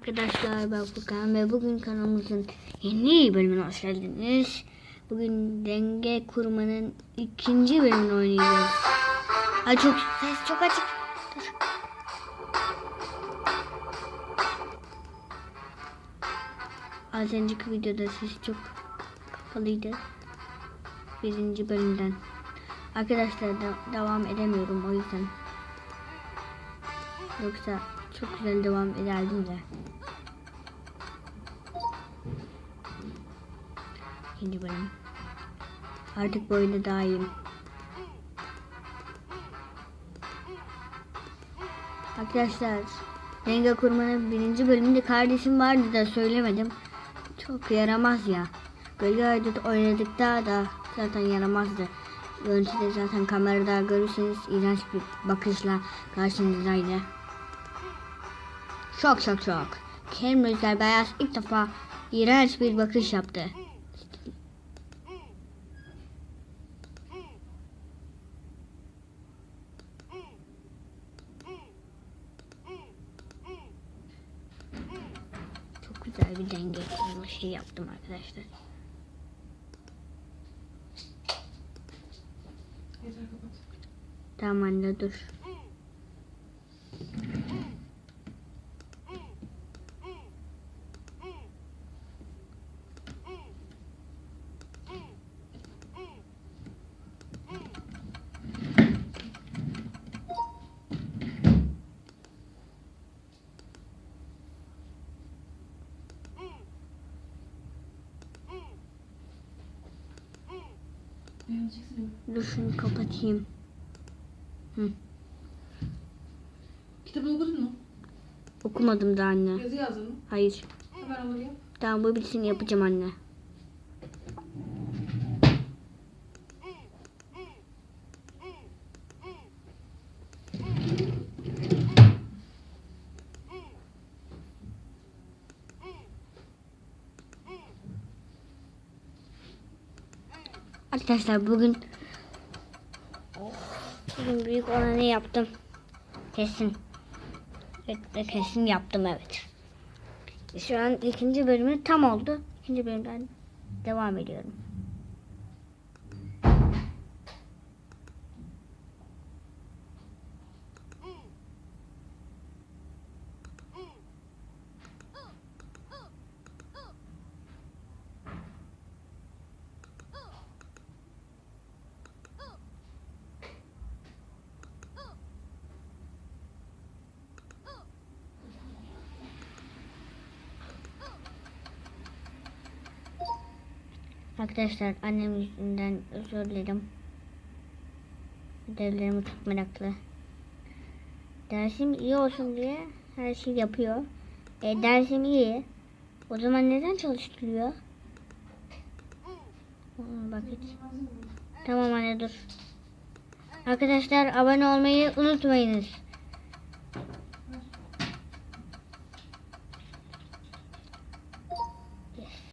Arkadaşlar ben Furkan ve bugün kanalımızın yeni bölümüne hoş geldiniz. Bugün denge kurmanın ikinci bölümünü oynayacağız. Ay çok ses çok açık. Dur. Az önceki videoda ses çok kapalıydı. Birinci bölümden. Arkadaşlar da devam edemiyorum o yüzden. Yoksa çok güzel devam ederdim de. İkinci bölüm. Artık bu oyunda daha iyiyim. Arkadaşlar denge kurmanın birinci bölümünde kardeşim vardı da söylemedim. Çok yaramaz ya. Gölge Aydut oynadıkta da zaten yaramazdı. Görüntüde zaten kamerada görürseniz iğrenç bir bakışla karşınızdaydı. Şok şok şok. Kerem Rüzgar Beyaz ilk defa iğrenç bir bakış yaptı. Çok güzel bir denge şey yaptım arkadaşlar. Tamam anne dur. Dur şunu kapatayım. Kitabını okudun mu? Okumadım da anne. Yazı yazdın mı? Hayır. Hemen yap. Tamam bu bitsin yapacağım anne. Arkadaşlar bugün bugün büyük olanı yaptım. Kesin. Evet, kesin yaptım evet. Şu an ikinci bölümü tam oldu. İkinci bölümden devam ediyorum. Arkadaşlar annem yüzünden özür dilerim. Ödevlerimi çok meraklı. Dersim iyi olsun diye her şey yapıyor. E, dersim iyi. O zaman neden çalıştırıyor? Bak hiç. Tamam anne dur. Arkadaşlar abone olmayı unutmayınız.